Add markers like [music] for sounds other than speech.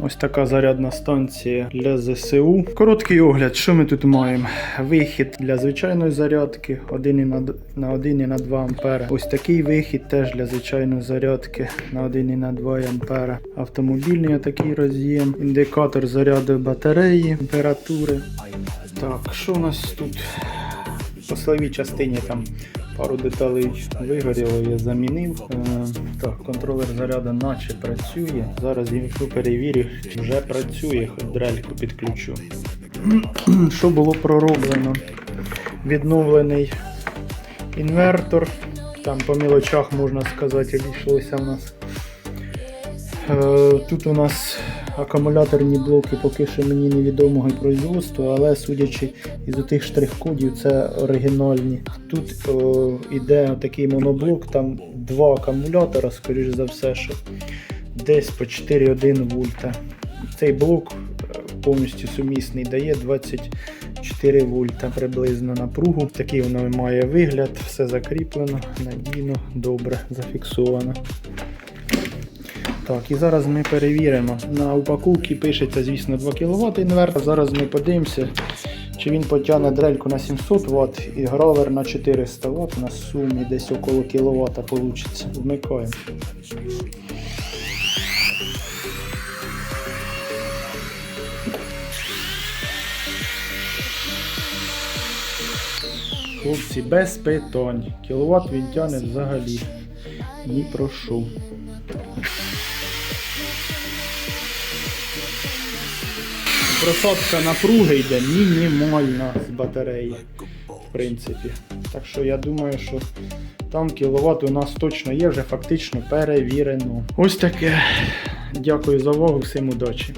Ось така зарядна станція для ЗСУ. Короткий огляд, що ми тут маємо? Вихід для звичайної зарядки 1 на, 1 і на 2 ампера. Ось такий вихід теж для звичайної зарядки на 1 і на 2 ампера. Автомобільний такий роз'єм, індикатор заряду батареї, температури. Так, що у нас тут? По силовій частині там пару деталей вигоріло, я замінив. Е, так, контролер заряду наче працює. Зараз я перевірю, чи вже працює, хоч дрельку підключу. [clears throat] Що було пророблено? Відновлений інвертор. Там по мілочах, можна сказати, обійшлося в нас. Е, Тут у нас акумуляторні блоки поки що мені невідомого производства, але судячи із тих штрих-кодів, це оригінальні. Тут іде такий моноблок, там два акумулятора, скоріш за все, що десь по 4,1 вольта. Цей блок е, повністю сумісний дає 24 вольта приблизно напругу. Такий воно має вигляд, все закріплено, надійно, добре зафіксовано. Так, і зараз ми перевіримо. На упаковці пишеться, звісно, 2 кВт інвертор. Зараз ми подивимося, чи він потягне дрельку на 700 Вт і гравер на 400 Вт. На сумі десь около кВт вийде. Вмикаємо. Хлопці, без питань. Кіловат він тягне взагалі. Ні про Просадка напруги йде мінімальна з батареї, в принципі. Так що я думаю, що там кіловат у нас точно є, вже фактично перевірено. Ось таке. Дякую за увагу, всім удачі.